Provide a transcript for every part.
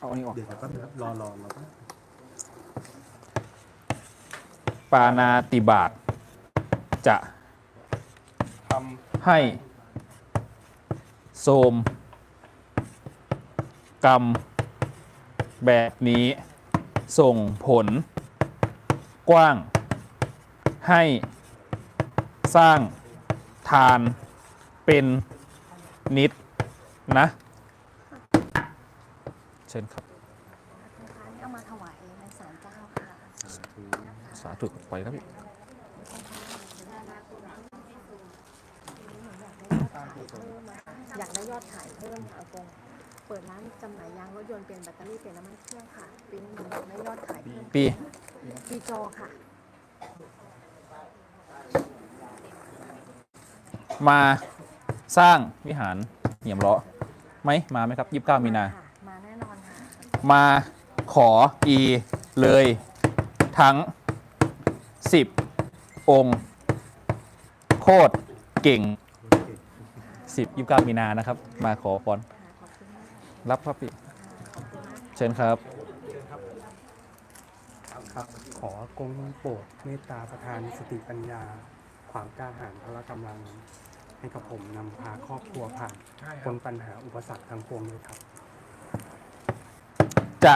เอาอันนี้ออกเดี๋ยวแป๊บนึงครับรอรอรอแป๊บปานาติบาตจะทให้โสมกรรมแบบนี้ส่งผลกว้าง ให้สร้างทานเป็นนิดนะ เชิญครับนะคะนี่เอามาถวายในศาลเจ้าค่ะสาธุไปครับพี่อยากได้ยอดขายเพิ่มค่ะอากงเปิดร้านจำหน่ายยางรถยนต์เปลี่ยนแบตเตอรี่เปลี่ยนน้ำมันเครื่องค่ะปีนี้หนูอยากได้ยอดขายเพิ่มปีปีจอค่ะ มาสร้างวิหารเหี่ยมเลาะไหมมาไหมครับ29มีนาค่ะมาแน่นอนค่ะ มาขออีเลยทั้ง 10 องค์ โคตรเก่งโอเค10 29มีนานะครับ มาขอพรค่ะขอบคุณมากรับครับพี่ค่ะขอบคุณมากเชิญครับ ครับ ขอกงโปรดเมตตาประทานสติปัญญา ความกล้าหาญพละกำลัง ให้กับผมนำพาครอบครัวผ่านพ้นปัญหาอุปสรรคทั้งปวงเลยครับ จะ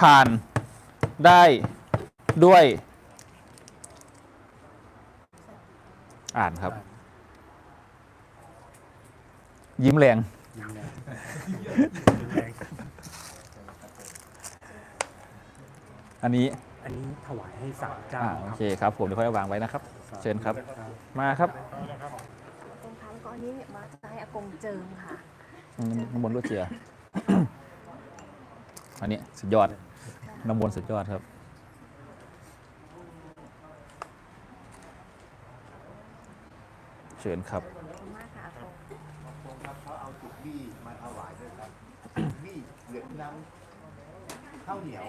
ผ่านได้ด้วย อ่านครับ ยิ้มแรง ยิ้มแรงยิ้มแรงอันนี้อันนี้ถวายให้สามเจ้าอ่าคโอรับเคครับผมเดี๋ยวค่อยวางไว้นะครับ เชิญครับ มาครับอากงคะแล้วก็อันนี้มาจะให้อากงเจิมค่ะน้ำมนต์รวดเจีย อันนี้สุดยอดน้ำวนสุดยอดครับเชิญครับเขาเอาจุกบี้มาถวายด้วยครับบี้เหลือน้ำข้าวเหนียว